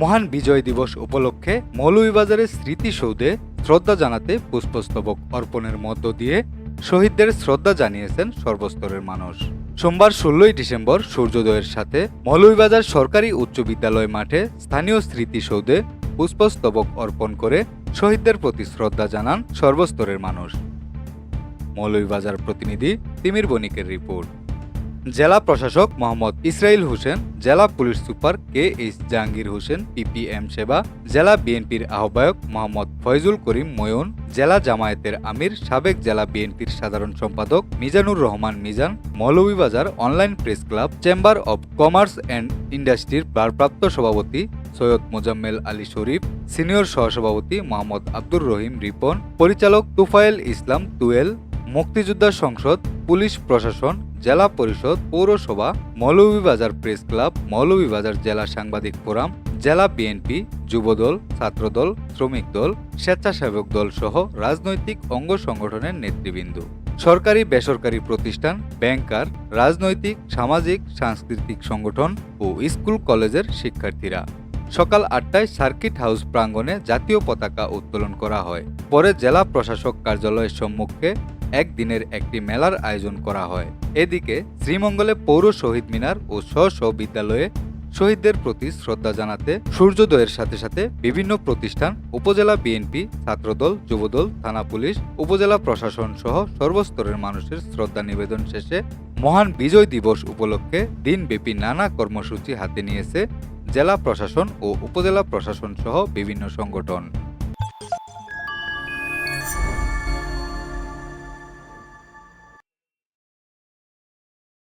মহান বিজয় দিবস উপলক্ষে মৌলভীবাজারের স্মৃতিসৌধে শ্রদ্ধা জানাতে পুষ্পস্তবক অর্পণের মধ্য দিয়ে শহীদদের শ্রদ্ধা জানিয়েছেন সর্বস্তরের মানুষ। সোমবার ষোলোই ডিসেম্বর সূর্যোদয়ের সাথে মৌলভীবাজার সরকারি উচ্চ বিদ্যালয় মাঠে স্থানীয় স্মৃতিসৌধে পুষ্পস্তবক অর্পণ করে শহীদদের প্রতি শ্রদ্ধা জানান সর্বস্তরের মানুষ। মৌলভীবাজার প্রতিনিধি তিমির বণিকের রিপোর্ট। জেলা প্রশাসক মোহাম্মদ ইসরাইল হোসেন, জেলা police super K H Jahangir Hossain, PPM সেবা, জেলা বিএনপির আহ্বায়ক মোহাম্মদ ফয়জুল করিম ময়ন, জেলা জামায়াতের আমির, সাবেক জেলা বিএনপির সাধারণ সম্পাদক Mizanur Rahman Mizan, Moulvibazar online press club, chamber of commerce and ইন্ডাস্ট্রির ভারপ্রাপ্ত সভাপতি সৈয়দ মোজাম্মেল আলী শরীফ, সিনিয়র সহসভাপতি মোহাম্মদ আব্দুর রহিম রিপন, পরিচালক তুফায়েল ইসলাম তুয়েল মুক্তিযোদ্ধা সংসদ, পুলিশ প্রশাসন, জেলা পরিষদ, পৌরসভা, মৌলভীবাজার প্রেস ক্লাব, মৌলভীবাজার জেলা সাংবাদিক ফোরাম, জেলা বিএনপি, যুবদল, ছাত্রদল, শ্রমিক দল, স্বেচ্ছাসেবক দল সহ রাজনৈতিক অঙ্গ সংগঠনের নেতৃবৃন্দ। সরকারি বেসরকারি প্রতিষ্ঠান, ব্যাংকার, রাজনৈতিক, সামাজিক, সাংস্কৃতিক সংগঠন ও স্কুল কলেজের শিক্ষার্থীরা। সকাল আটটায় সার্কিট হাউস প্রাঙ্গণে জাতীয় পতাকা উত্তোলন করা হয়। পরে জেলা প্রশাসক কার্যালয়ের সম্মুখে একদিনের একটি মেলার আয়োজন করা হয়। এদিকে শ্রীমঙ্গলে পৌর শহীদ মিনার ও স্ব স্ব বিদ্যালয়ে শহীদদের প্রতি শ্রদ্ধা জানাতে সূর্যোদয়ের সাথে সাথে বিভিন্ন প্রতিষ্ঠান, উপজেলা বিএনপি, ছাত্রদল, যুবদল, থানা পুলিশ, উপজেলা প্রশাসন সহ সর্বস্তরের মানুষের শ্রদ্ধা নিবেদন শেষে মহান বিজয় দিবস উপলক্ষে দিনব্যাপী নানা কর্মসূচি হাতে নিয়েছে জেলা প্রশাসন ও উপজেলা প্রশাসন সহ বিভিন্ন সংগঠন।